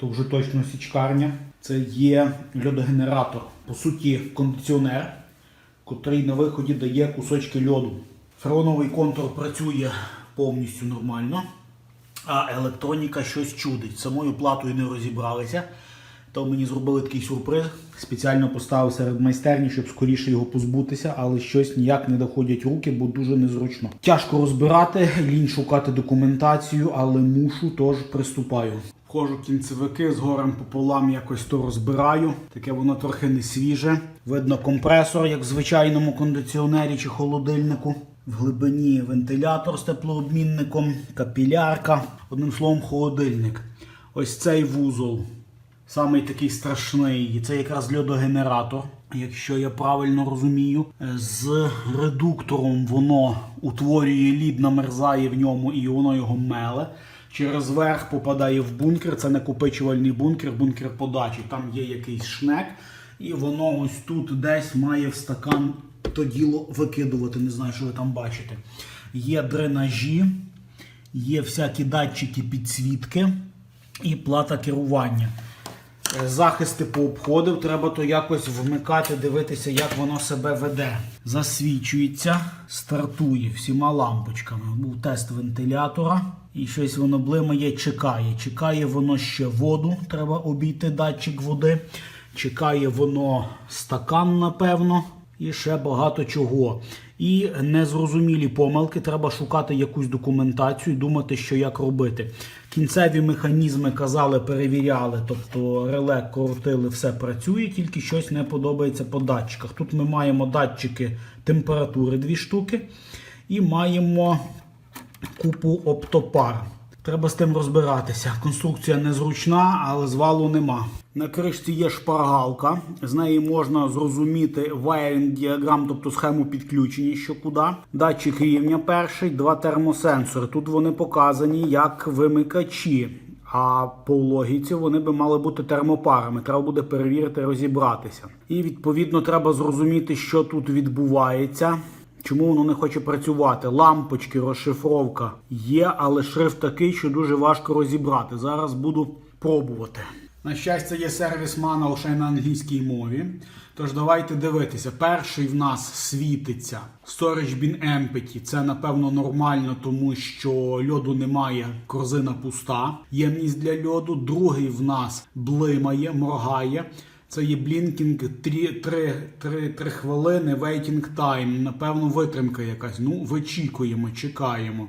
то вже точно січкарня. Це є льодогенератор. По суті, кондиціонер, котрий на виході дає кусочки льоду. Фреоновий контур працює повністю нормально, а електроніка щось чудить. Самою платою не розібралися. То мені зробили такий сюрприз. Спеціально поставив серед майстерні, щоб скоріше його позбутися, але щось ніяк не доходять руки, бо дуже незручно. Тяжко розбирати, лінь шукати документацію, але мушу, тож приступаю. Вхожу в кінцевики з горем пополам якось то розбираю. Таке воно трохи не свіже. Видно компресор, як в звичайному кондиціонері чи холодильнику. В глибині вентилятор з теплообмінником, капілярка. Одним словом, холодильник. Ось цей вузол Самий такий страшний, І це якраз льодогенератор, якщо я правильно розумію. З редуктором воно утворює лід, намерзає в ньому і воно його меле. Через верх попадає в бункер. Це накопичувальний бункер, бункер подачі. Там є якийсь шнек, і воно ось тут десь має в стакан то діло викидувати. Не знаю, що ви там бачите. Є дренажі, є всякі датчики підсвітки і плата керування. Е, Захисти пообходив, треба то якось вмикати, дивитися, як воно себе веде. Засвічується, стартує всіма лампочками. Був тест вентилятора, і щось воно блимає, чекає. Чекає воно ще воду, треба обійти датчик води. Чекає воно стакан, напевно, і ще багато чого. І незрозумілі помилки, треба шукати якусь документацію, думати, що як робити. Кінцеві механізми казали, перевіряли, тобто реле крутили, все працює, тільки щось не подобається по датчиках. Тут ми маємо датчики температури дві штуки, і маємо купу оптопар. Треба з тим розбиратися. Конструкція незручна, але звалу нема. На кришці є шпаргалка, з неї можна зрозуміти wiring діаграм, тобто схему підключення, що куди. Датчик рівня перший, два термосенсори. Тут вони показані як вимикачі. А по логіці вони би мали бути термопарами. Треба буде перевірити, розібратися. І відповідно треба зрозуміти, що тут відбувається. Чому воно не хоче працювати? Лампочки, розшифровка є, але шрифт такий, що дуже важко розібрати. Зараз буду пробувати. На щастя, є сервіс мана лише на англійській мові. Тож давайте дивитися. Перший в нас світиться Storage Bin Empty. Це напевно нормально, тому що льоду немає, корзина пуста. Ємність для льоду. Другий в нас блимає, моргає. Це є блінкінг 3, 3, 3, 3 хвилини, waiting time. Напевно, витримка якась. Ну, вичікуємо, чекаємо.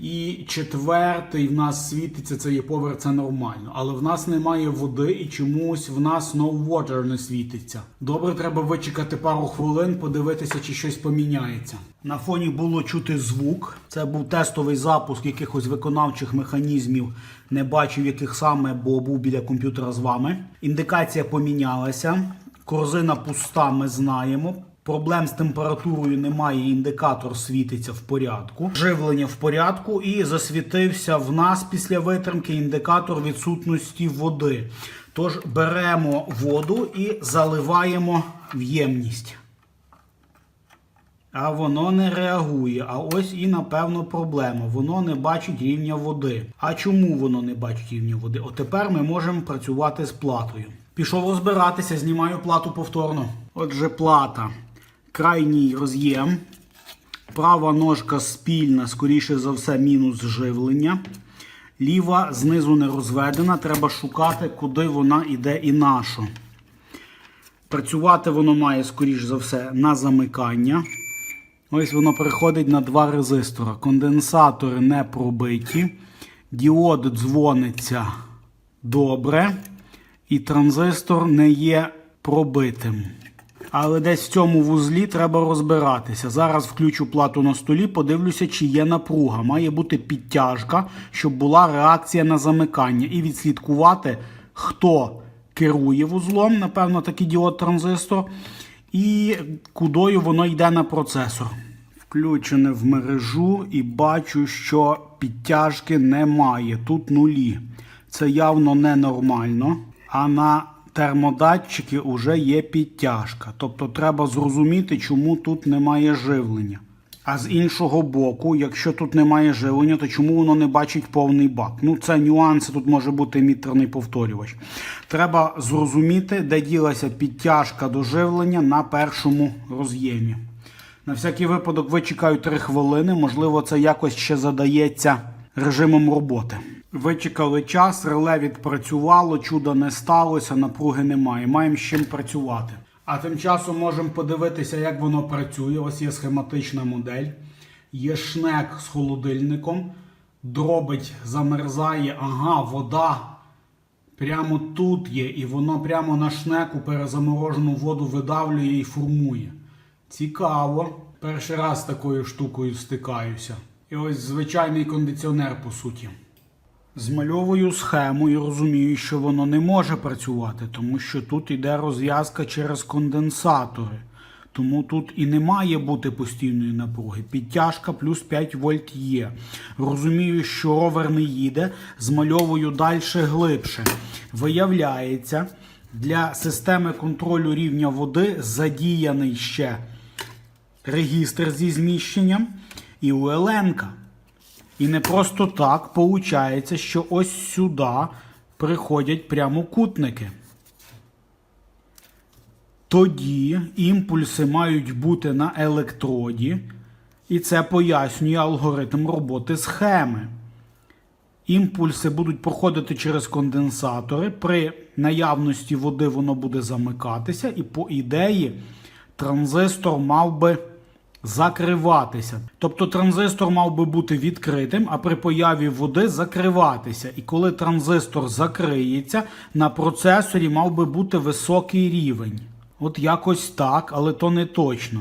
І четвертий в нас світиться, це є повер, це нормально. Але в нас немає води і чомусь в нас no water не світиться. Добре, треба вичекати пару хвилин, подивитися, чи щось поміняється. На фоні було чути звук. Це був тестовий запуск якихось виконавчих механізмів. Не бачив, яких саме, бо був біля комп'ютера з вами. Індикація помінялася. Корзина пуста, ми знаємо. Проблем з температурою немає, індикатор світиться в порядку. Живлення в порядку і засвітився в нас після витримки індикатор відсутності води. Тож беремо воду і заливаємо в ємність. А воно не реагує. А ось і напевно проблема. Воно не бачить рівня води. А чому воно не бачить рівня води? От тепер ми можемо працювати з платою. Пішов розбиратися, знімаю плату повторно. Отже, плата. Крайній роз'єм. Права ножка спільна, скоріше за все, мінус живлення. Ліва знизу не розведена. Треба шукати, куди вона йде і на що. Працювати воно має, скоріш за все, на замикання. Ось воно переходить на два резистора. Конденсатори не пробиті. Діод дзвониться добре. І транзистор не є пробитим. Але десь в цьому вузлі треба розбиратися. Зараз включу плату на столі, подивлюся, чи є напруга. Має бути підтяжка, щоб була реакція на замикання. І відслідкувати, хто керує вузлом, напевно, такий діод транзистор, і кудою воно йде на процесор. Включене в мережу і бачу, що підтяжки немає. Тут нулі. Це явно ненормально. А на термодатчики вже є підтяжка. Тобто треба зрозуміти, чому тут немає живлення. А з іншого боку, якщо тут немає живлення, то чому воно не бачить повний бак? Ну, це нюанси, тут може бути емітерний повторювач. Треба зрозуміти, де ділася підтяжка до живлення на першому роз'ємі. На всякий випадок вичекаю 3 хвилини, можливо, це якось ще задається режимом роботи. Вичекали час, реле відпрацювало, чуда не сталося, напруги немає. Маємо з чим працювати. А тим часом можемо подивитися, як воно працює. Ось є схематична модель. Є шнек з холодильником. Дробить, замерзає, ага, вода прямо тут є, і воно прямо на шнеку перезаморожену воду видавлює і формує. Цікаво. Перший раз такою штукою стикаюся. І ось звичайний кондиціонер, по суті. Змальовую схему і розумію, що воно не може працювати, тому що тут йде розв'язка через конденсатори. Тому тут і не має бути постійної напруги. Підтяжка плюс 5 вольт є. Розумію, що ровер не їде, змальовую далі глибше. Виявляється, для системи контролю рівня води задіяний ще регістр зі зміщенням і УЛН. І не просто так виходить, що ось сюди приходять прямокутники. Тоді імпульси мають бути на електроді, і це пояснює алгоритм роботи схеми. Імпульси будуть проходити через конденсатори. При наявності води воно буде замикатися, і по ідеї транзистор мав би закриватися. Тобто транзистор мав би бути відкритим, а при появі води закриватися. І коли транзистор закриється, на процесорі мав би бути високий рівень. От якось так, але то не точно.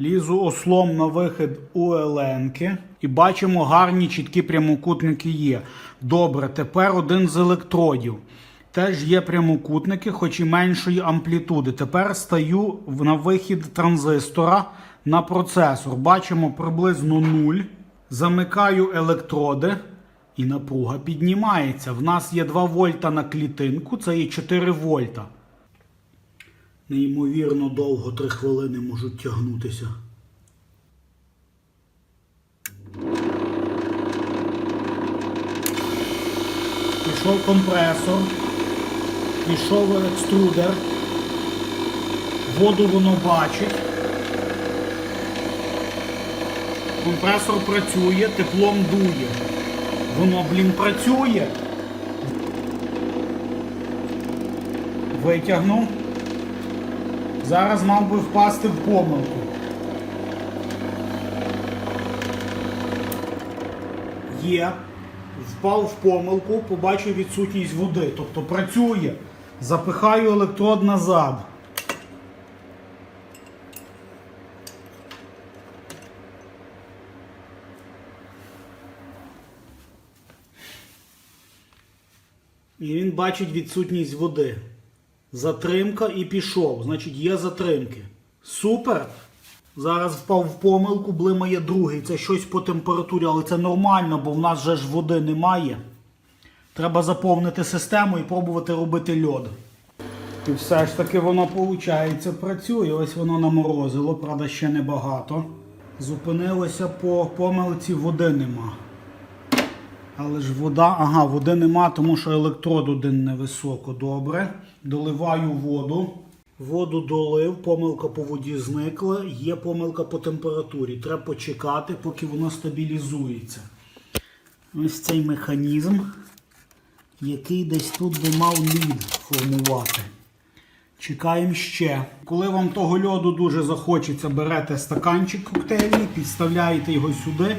Лізу ослом на вихід УЛНки і бачимо гарні чіткі прямокутники є. Добре, тепер один з електродів. Теж є прямокутники, хоч і меншої амплітуди. Тепер стаю на вихід транзистора на процесор. Бачимо приблизно 0. Замикаю електроди і напруга піднімається. В нас є 2 вольта на клітинку, це є 4 вольта. Неймовірно довго 3 хвилини можуть тягнутися. Пішов компресор, пішов екструдер, воду воно бачить. Компресор працює, теплом дує. Воно, блін, працює. Витягнув. Зараз мав би впасти в помилку. Є. Впав в помилку, побачив відсутність води. Тобто працює. Запихаю електрод назад. І він бачить відсутність води. Затримка і пішов. Значить, є затримки. Супер. Зараз впав в помилку, блимає другий. Це щось по температурі, але це нормально, бо в нас же ж води немає. Треба заповнити систему і пробувати робити льод. І все ж таки воно, виходить, працює. Ось воно наморозило, правда, ще небагато. Зупинилося по помилці, води нема. Але ж вода, ага, води нема, тому що електрод один невисоко. Добре. Доливаю воду. Воду долив, помилка по воді зникла, є помилка по температурі. Треба почекати, поки воно стабілізується. Ось цей механізм, який десь тут би мав лід формувати. Чекаємо ще. Коли вам того льоду дуже захочеться, берете стаканчик коктейльний, підставляєте його сюди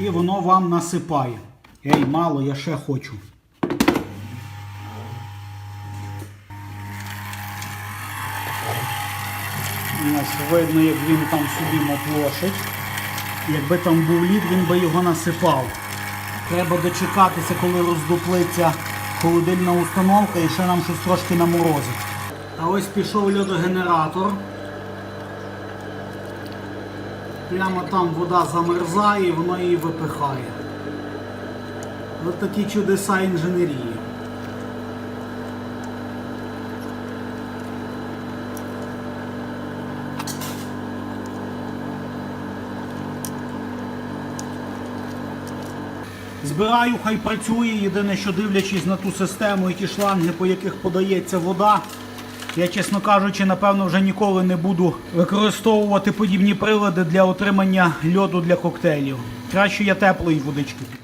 і воно вам насипає. Ей, мало, я ще хочу. Видно, як він там собі мотлошить. Якби там був лід, він би його насипав. Треба дочекатися, коли роздуплиться холодильна установка і ще нам щось трошки наморозить. А ось пішов льодогенератор. Прямо там вода замерзає і воно її випихає. От такі чудеса інженерії. Збираю, хай працює, єдине, що дивлячись на ту систему і ті шланги, по яких подається вода, я, чесно кажучи, напевно, вже ніколи не буду використовувати подібні прилади для отримання льоду для коктейлів. Краще я теплої водички.